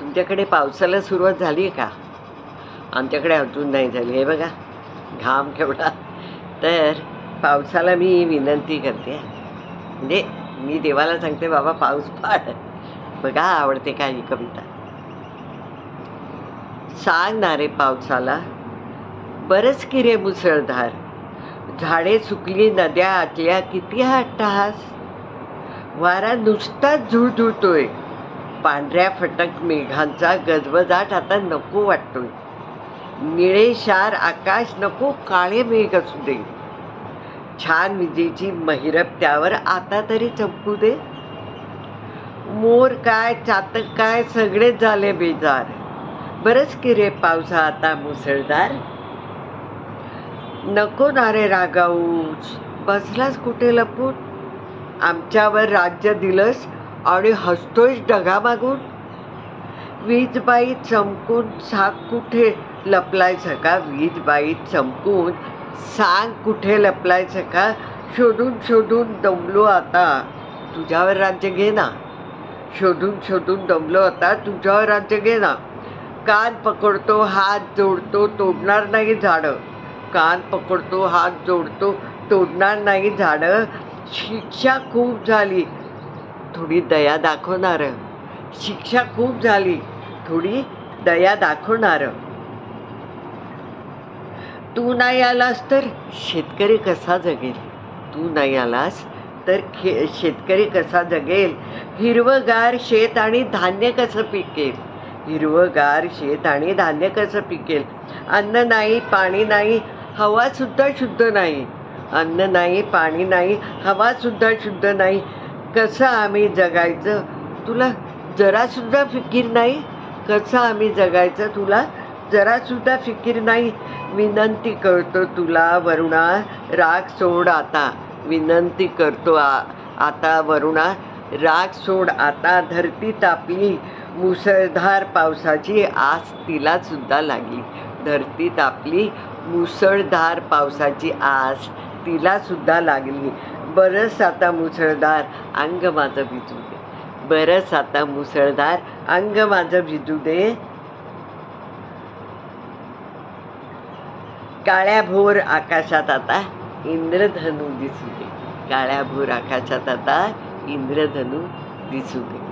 तुमच्याकडे पावसाला सुरुवात झाली आहे का? आमच्याकडे अजून नाही झाली. हे बघा घाम केवढा. तर पावसाला मी विनंती करते. म्हणजे मी देवाला सांगते बाबा पाऊस पाड. बघा आवडते का ही कविता. सांगणारे पावसाला बरंच की रे मुसळधार. झाडे सुकली नद्या आटल्या किती हट्टहास वारा नुसताच झुळझुळतोय. पांढऱ्या फटक मेघांचा गजबजाट आता नको वाटतोय. निळे शार आकाश नको काळे मेघ असू दे. छान विजेची महिरप त्यावर आता तरी चमकू दे. मोर काय चातक काय सगळेच झाले बेजार. बरंच की रे पावसा आता मुसळधार. नको ना रे रागाऊस बसलास कुठे लपून? आमच्यावर राज्य दिलंस आणि हसतोयस ढगामागून? वीजबाई चमकून सांग कुठे लपलायचं का वीजबाई चमकून सांग कुठे लपलायचं का शोधून शोधून दमलो आता. तुझ्यावर राज्य घे ना. शोधून शोधून दमलो आता. तुझ्यावर राज्य घे ना. कान पकडतो हात जोडतो तोडणार नाही झाडं. कान पकडतो हात जोडतो तोडणार नाही झाडं. शिक्षा खूप झाली. थोडी दया दाखवणारं. शिक्षा खूप झाली. थोडी दया दाखवणारं. तू नाही आलास तर शेतकरी कसा जगेल? तू नाही आलास तर खे शेतकरी कसा जगेल? हिरवगार शेत आणि धान्य कसं पिकेल? हिरवगार शेत आणि धान्य कसं पिकेल? अन्न नाही पाणी नाही हवासुद्धा शुद्ध नाही. अन्न नाही पाणी नाही हवासुद्धा शुद्ध नाही. कसं आम्ही जगायचं? तुला जरासुद्धा फिकीर नाही? कसं आम्ही जगायचं? तुला जरासुद्धा फिकीर नाही? विनंती करतो तुला वरुणा राग सोड आता. विनंती करतो आ आता वरुणा राग सोड आता. धरती तापली मुसळधार पावसाची आस तिलासुद्धा लागली. धरती तापली मुसळधार पावसाची आस तिलासुद्धा लागली. बरंच आता मुसळधार अंग माझं भिजू दे. बरंच आता मुसळधार अंग माझं भिजू दे. काळ्या भोर आकाशात आता इंद्रधनू दिसू दे. काळ्या भोर आकाशात आता इंद्रधनू दिसू दे.